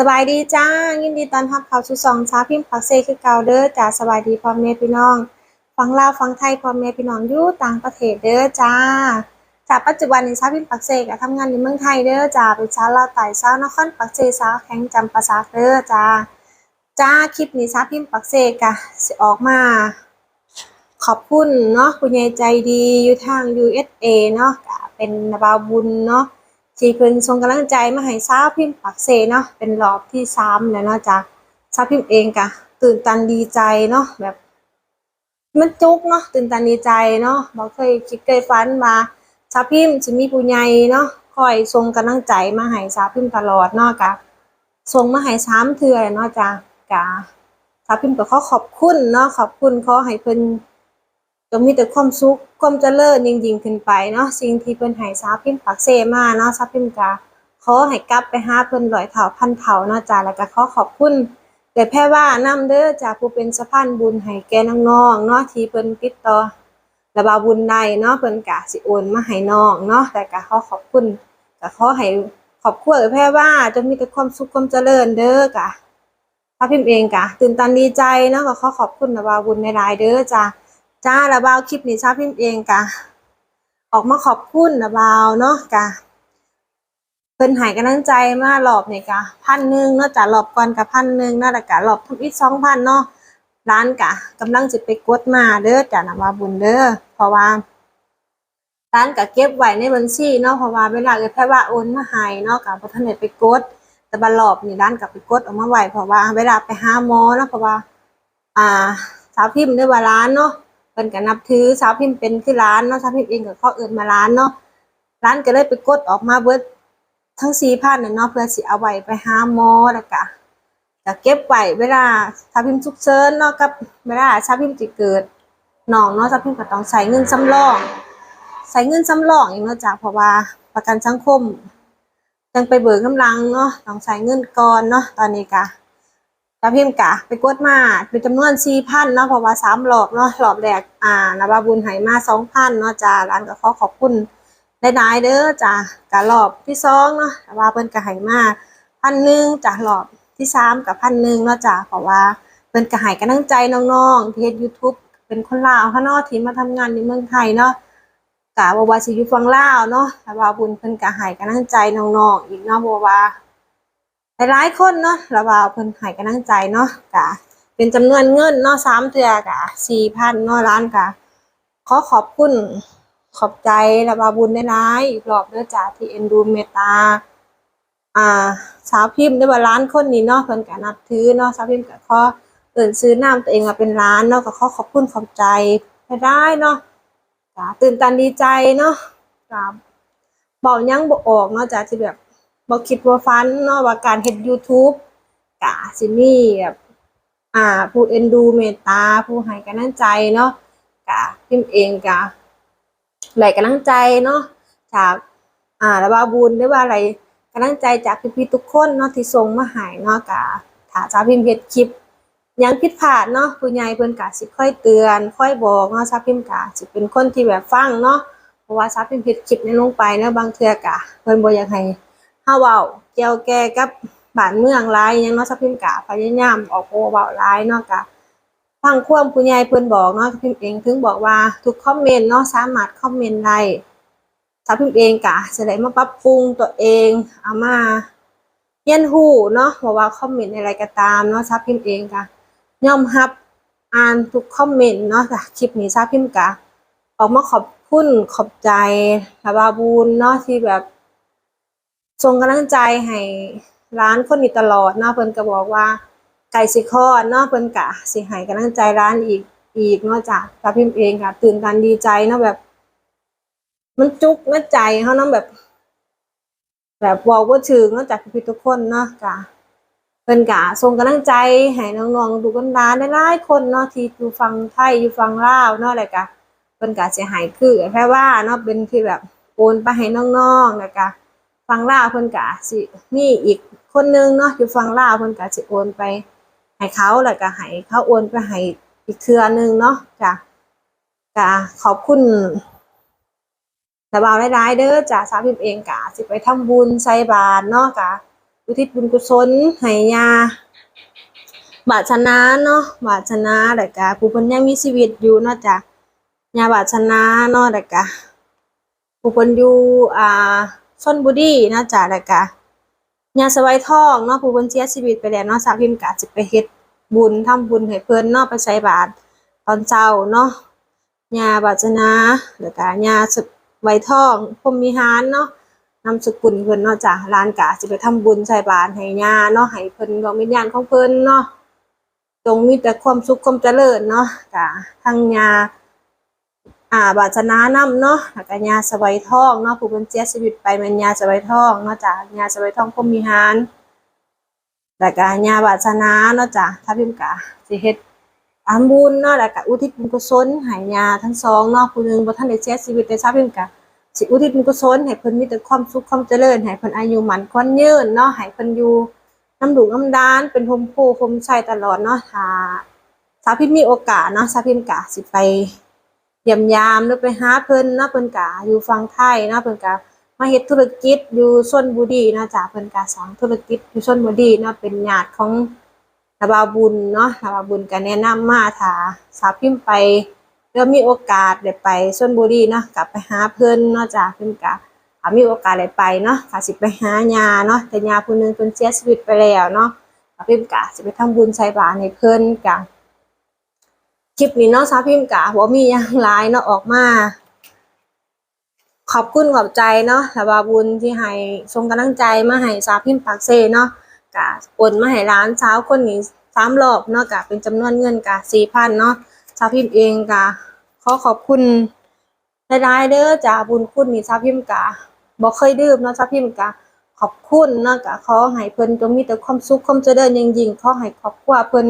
สบายดีจ้า ยินดีต้อนรับเข้าสู่ซองชาพิมพ์ปักเซคือเกาเด้อจ้าสบายดีพ่อแม่พี่น้องฟังลาวฟังไทยพ่อแม่พี่น้องอยู่ต่างประเทศเด้อจ้าจากปัจจุบันในี้ชาพิมพ์ปักเซกทำงานในเมืองไทยเด้อจ้าเป็นชาลาวใต้ชานครปักเซสาแข็งจำปาสักเด้อจ้าจ้าคลิปนี้ชาพิมพ์ปักเซก็สิออกมา ขอบคุณเนาะคุณยายใจดีอยู่ทาง USA เนาะเป็นบาบุญเนาะ ที่เพิ่นส่งกำลังใจมาให้สาวพิมพ์ปักเซเนาะเป็นรอบที่สามแล้วเนาะจ้ะสาวพิมพ์เองกะตื่นตันดีใจเนาะแบบ มันจุกเนาะตื่นตันดีใจเนาะบ่เคยคิดเคยฝันมาสาวพิมพ์สิมีผู้ใหญ่เนาะคอยส่งกำลังใจมาให้สาวพิมพ์ตลอดเนาะกะส่งมาให้สามเทื่อแล้วเนาะจ้ะกะสาวพิมพ์ก็ขอขอบคุณเนาะขอบคุณขอให้เพิ่น จงมีแต่ความสุขความเจริญยิ่งยิ่งขึ้นไปเนาะสิ่งที่เพิ่นให้สาพิมพ์ปักเซมาเนาะสาพิมกะขอให้กลับไปหาเพิ่นร้อยเท่าพันเท่าเนาะจ้าแล้วก็ขอขอบคุณแต่แพ่ว่านำเด้อจากผู้เป็นสะพานบุญให้แก่น้องๆเนาะที่เพิ่นติดต่อระบาบุญใดเนาะเพิ่นกะสิโอนมาให้น้องเนาะแต่ก็ขอขอบคุณก็ขอให้ขอบคุณแพ่ว่าจงมีแต่ความสุขความเจริญเด้อกะสาพิมพ์เองกะตื่นตันดีใจเนาะก็ขอขอบคุณระบาบุญในรายเด้อจ้า จ้าระบาวคลิปนี้ชาพิมพ์เองกะออกมาขอบคุณระบาวเนาะกะเพิ่นหายกำลังใจมารอบเนี่กะพันหนึ่งเนาะจ้ะรอบก่อนกะพันหนึ่งนั่นแหละกะรอบทุกอีกสองพันเนาะร้านกะกำลังจะไปกดมาเด้อจ้ะนะว่าบุญเด้อเพราะว่าร้านกะเก็บไว้ในบัญชีเนาะเพราะว่าเวลาเกิดแค่ว่าโอนมาให้เนาะกะบ่ทันได้ไปกด แต่บัดรอบนี่ร้านกะไปกดออกมาไหวเพราะว่าเวลาไปหาหมอเนาะเพราะว่า อ่าสาวพิมพ์ด้ว่าร้านเนาะ พิ่นก็นับถือสาวพิมพ์เป็นคือร้านเนาะสาวพิมพ์เองก็เขาเอิ้นมาร้านเนาะร้านก็เลยไปกดออกมาเบิดทั้ง4,000น่ะเนาะเพื่อสิเอาไว้ไปหาหมอแล้วก็ก็เก็บไว้เวลาสาวพิมพ์ฉุกเฉินเนาะกับเวลาสาวพิมพ์สิเกิดน้องเนาะสาวพิมพ์ก็ต้องใช้เงินสำรองใช้เงินสำรองอีกเนาะจ้ะเพราะว่าประกันสังคมจังไปเบิกกำลังเนาะต้องใช้เงินก่อนเนาะตอนนี้ก็ ตาพิมพ์กะไปกดมาเป็นจำนวนสี่พันเนาะเพราะว่าสามรอบเนาะรอบแรกอ่านาบาบุญไหมาสองพันเนาะจ้าร้านก็ขอขอบคุณได้ได้เด้อจ้ากะรอบที่สองเนาะนาบาเพิ่นก็ไหมาพันหนึ่งจ้ารอบที่สามกับพันหนึ่งเนาะจ้าเพราะว่าเพิ่นก็ให้กำลังใจน้องๆเฮ็ด YouTube เป็นคนลาวเขาเนาะที่มาทำงานในเมืองไทยเนาะกะว่าว่าสิอยู่ฝั่งลาวเนาะนาบาบุญเพิ่นก็ให้กำลังใจน้องๆอีกเนาะเพราะว่า หลายคนเนาะระบาวเพิ่นให้กำลังใจเนาะกะเป็นจำนวนเงินเนาะสามเทือกะสี่พันเนาะล้านกะขอขอบคุณขอบใจระบาบุญได้ร้ายอีกรอบเด้อจ้าที่เอ็นดูเมตตาอ่า สาวพิมพ์ได้ว่าร้านคนนี้เนาะเพิ่นก็นับถือเนาะสาวพิมพ์ก็ขอเอิ่นซื้อน้ำตัวเองมาเป็นร้านเนาะก็ขอขอบคุณขอบใจให้ได้เนาะจ้าตื่นตันดีใจเนาะจ้าบอกยังบ่ออกเนาะจ้าที่แบบ บ่คิดว่าฟันเนาะว่าการเฮ็ด YouTube กะสิมีแบบอ่า ผู้เอ็นดูเมตตา ผู้ให้กำลังใจเนาะกะพิมเองกะไหลกำลังใจเนาะจากอ่าระบาบุญได้ว่าอะไรกำลังใจจากพี่ๆทุกคนเนาะที่ส่งมาให้เนาะกะถ้าจะพิมเฮ็ดคลิปยังผิดพลาดเนาะผู้ใหญ่เพิ่นกะสิค่อยเตือน ค่อยบอกเนาะซาพิมกะสิเป็นคนที่แบบฟังเนาะเพราะว่าซาพิมเฮ็ดคลิปนี้ลงไปเนาะบางเทื่อกะเพิ่นบ่อยากให้าเว้าเกี่ยวแก่กับบ้านเมืองหลายยังเนาะสักพิมพ์กะพยายามออกโอเว้าหลายเนาะกะฟังความผู้ใหญ่เพิ่นบอกเนาะสักพิมพ์เองถึงบอกว่าทุกคอมเมนต์เนาะสามารถคอมเมนต์ได้สักพิมพ์เองกะจะได้มาปรับปรุงตัวเองเอามาเรียนรู้เนาะเพราะว่าคอมเมนต์อะไรก็ตามเนาะสักพิมพ์เองกะยอมรับอ่านทุกคอมเมนต์เนาะจ้ะคลิปนี้สักพิมพ์กะออกมาขอบคุณขอบใจระบาบูนเนาะที่แบบ ส่งกำลังใจให้ร้านคนนี้ตลอดเนาะเพิ่นก็บอกว่าไก่สิคอดเนาะเพิ่นกะสิให้กำลังใจร้านอีกอีกเนาะจ้ะตาพิมพ์เองค่ะ ตื่นตันดีใจเนาะแบบ มันจุกเนาะใจเขาเนาะแบบ แบบบอกว่าถึงเนาะจากพี่ทุกคนเนาะจ้ะเพิ่นกะส่งกำลังใจให้น้องๆดูกันร้านหลายๆคนเนาะที่อยู่ฟังไทยอยู่ฟังลาวเนาะอะไรกะเพิ่นกะสิให้คือแค่ว่าเนาะเป็นที่แบบโอนไปให้น้องๆแล้วกะ ฟังล่าเพิ่นกะสิมีอีกคนนึงเนาะอยู่ฟังล่าเพิ่นกะสิโอนไปให้เขาแล้วก็ให้เขาโอนไปให้อีกเทื่อนึงเนาะจ้ะกะขอบคุณแต่บ่าวหลายๆเด้อจ้ะสาวพิมเองกะสิไปทำบุญใส่บาตรเนาะกะอุทิศบุญกุศลให้ยาบาชนะเนาะบาชนะแล้วก็ผู้เพิ่นยังมีชีวิตอยู่เนาะจ้ะยาบาชนะเนาะแล้วก็ผู้เพิ่นอยู่อ่า ชลบุรีเนาะจ้ะแล้วก็ยาสบายทองเนาะผู้เพิ่นเสียชีวิตไปแล้วเนาะสาวพิมพ์ก็สิไปเฮ็ดบุญทำบุญให้เพิ่นเนาะไปใส่บาตรตอนเช้าเนาะยาบาชนะแล้วก็ยาสบายทองพรหมวิหารเนาะนาสกุลเพิ่นเนาะจ้ะร้านกะสิไปทำบุญใส่บาตรให้ยาเนาะให้เพิ่นดวงวิญญาณของเพิ่นเนาะจงมีแต่ความสุขความเจริญเนาะจ้ะทั้งยา อ่าบาชนะน้ำเนาะแล้วก็ยาสบายทองเนาะผู้เพิ่นเสียชีวิตไปม่นยาสบายทองเนาะจ้ะยาสบายทองพมวิหารแล้วก็ยาบาชนะเนาะจ้ะถ้าพิมกะสิเฮ็ดทำบุญเนาะแล้วก็อุทิศบุญกุศลให้ยาทั้งสองเนาะผู้หนึ่งบ่ทันได้เสียชีวิตแต่ทราบพิมกะสิอุทิศบุญกุศลให้เพิ่นมีแต่ความสุขความเจริญให้เพิ่นอายุหมันควันยืนเนาะให้เพิ่นอยู่น้ำดุน้ำดานเป็นพรหมโพพรมชัยตลอดเนาะถ้าสาพิมมีโอกาสเนาะสาพิมกะสิไป ยี่ยมยามหรือไปหาเพิ่นเนาะเพิ่นกะอยู่ฝั่งไทยเนาะเพิ่นกะมาเฮ็ดธุรกิจอยู่ชลบุรีนะจ้ะเพิ่นกะสร้างธุรกิจอยู่ชลบุรีเนาะเป็นญาติของนาบาวบุญเนาะนาบาวบุญก็แนะนำมาถ้าสาวพิมไปแล้วมีโอกาสได้ไปชลบุรีเนาะกลับไปหาเพิ่นเนาะจ้ะเพิ่นก็ถ้ามีโอกาสได้ไปเนาะก็สิไปหายาเนาะแต่ยาผู้นึงเพิ่นเสียชีวิตไปแล้วเนาะเพิ่นก็สิไปทำบุญใส่บาตรให้เพิ่นก็ คลิปนี้เนาะสาพิมพ์ก็บ่มีหยังหลายเนาะออกมา ขอบคุณขอบใจเนาะสาวาบุญที่ให้ส่งกำลังใจมาให้สาพิมปากเซเนาะก็โอนมาให้ร้านเช้าคนนี้สามรอบเนาะก็เป็นจำนวนเงินก็4,000เนาะชาพิมเองกะขอขอบคุณหลายเด้อจ้าบุญคุณนี่ชาพิมกะบ่เคยดื่มเนาะชาพิมกะขอบคุณเนาะกะขอให้เพิ่นจงมีแต่ความสุขความเจริญยิ่งๆขอให้ครอบครัวเพิ่น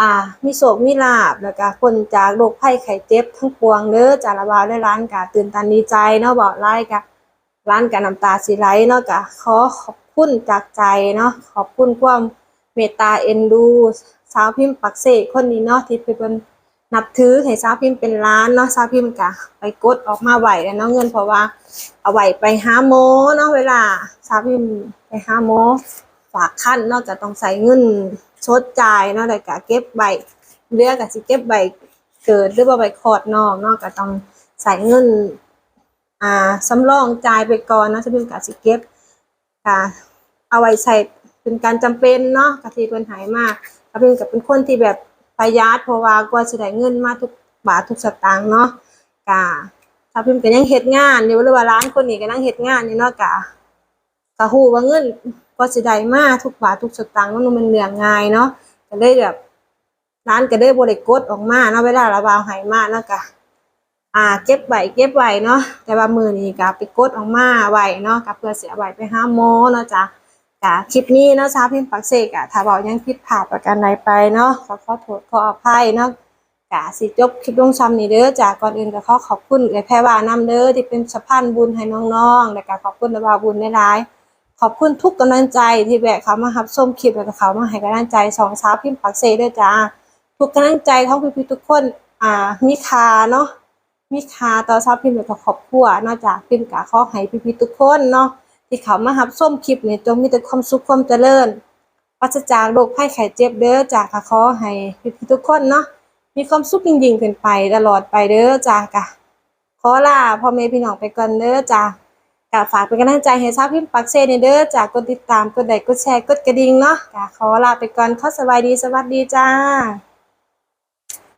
อ่า มีโชคมีลาภแล้วก็พ้นจากโรคภัยไข้เจ็บทั้งปวงเด้อจาละว่าได้ร้านกะตื่นตันดีใจเนาะบอกไล่กะร้านกะน้ำตาสิไหลเนาะกะขอขอบคุณจากใจเนาะขอบคุณความเมตตาเอ็นดู สาวพิมพ์ปักเสกคนนี้เนาะที่เป็นนับถือให้สาวพิมพ์เป็นล้านเนาะสาวพิมพ์กะไปกดออกมาไหวแล้วเนาะเงินเพราะว่าเอาไหวไปหาโมเนาะเวลาสาวพิมพ์ไปหาโมฝากขั้นเนาะก็ต้องใส่เงิน ชดจ่ายเนาะแล้วก็เก็บใบเรือก็สิเก็บใบเกิดหรือว่าใบคลอดนอกเนาะก็ต้องใส่เงินอ่าสำรองจ่ายไปก่อนเนาะสาวพิมพ์ก็สิเก็บก็เอาไว้ใช้เป็นการจำเป็นเนาะกะทีเพิ่นหายมาสาวพิมพ์ก็เป็นคนที่แบบประหยัดเพราะว่ากว่าสิได้เงินมาทุกบาททุกสตางค์เนาะกะถ้าพิมพ์ก็ยังเฮ็ดงานอยู่หรือว่าร้านคนนี้ก็นั่งเฮ็ดงานอยู่เนาะกะ ก็ฮู้ว่าเงินกว่าสิได้มาทุกบาททุกสตางค์มันมันเรื่องง่ายเนาะก็เลยแบบร้านก็ได้บ่ได้กดออกมาเนาะเวลาระบาวให้มาเนาะกะอ่าเก็บไว้เก็บไว้เนาะแต่ว่ามือนี้ก็ไปกดออกมาไว้เนาะก็เพื่อสิเอาไว้ไปห้าหมเนาะจ้ะกะคลิปนี้เนาะชาวพิมพ์ปักเสกอะถ้าบอกยังผิดพลาดประการใดไปเนาะขอขอโทษขออภัยเนาะกะสิจบคลิปลงซ้ำนี่เด้อจากก่อนอื่นก็ขอขอบคุณเอ้ยแพรวานำเด้อที่เป็นสะพานบุญให้น้องๆและก็ขอบคุณระบาวบุญในร้าย ขอบคุณทุกกำลังใจที่แบกเขามาครับชมคลิปแล้วก็เขามาให้กำลังใจสองสาวพิมพ์ปักเสกเด้อจ้าทุกกำลังใจของพี่ๆทุกคนอ่ามีคาเนาะมีคาต่อชาวพิมพ์แล้วก็ขอบคุณเนาะจากพิมพ์กะขอให้พี่ๆทุกคนเนาะที่เขามารับส้มคลิปนี่จงมีแต่ความสุขความเจริญปราศจากโรคภัยไข้เจ็บเด้อจากขอให้พี่ๆทุกคนเนาะมีความสุขยิ่งๆขึ้นไปตลอดไปเด้อจ้ากะขอลาพ่อแม่พี่น้องไปก่อนเด้อจ้า กะฝากเป็นกำลังใจให้ชาวพิมพ์ปักเซนเด้อจากกดติดตามกดไลค์กดแชร์กดกระดิ่งเนาะกะขอลาไปก่อนขอสวัสดีสวัสดีจ้า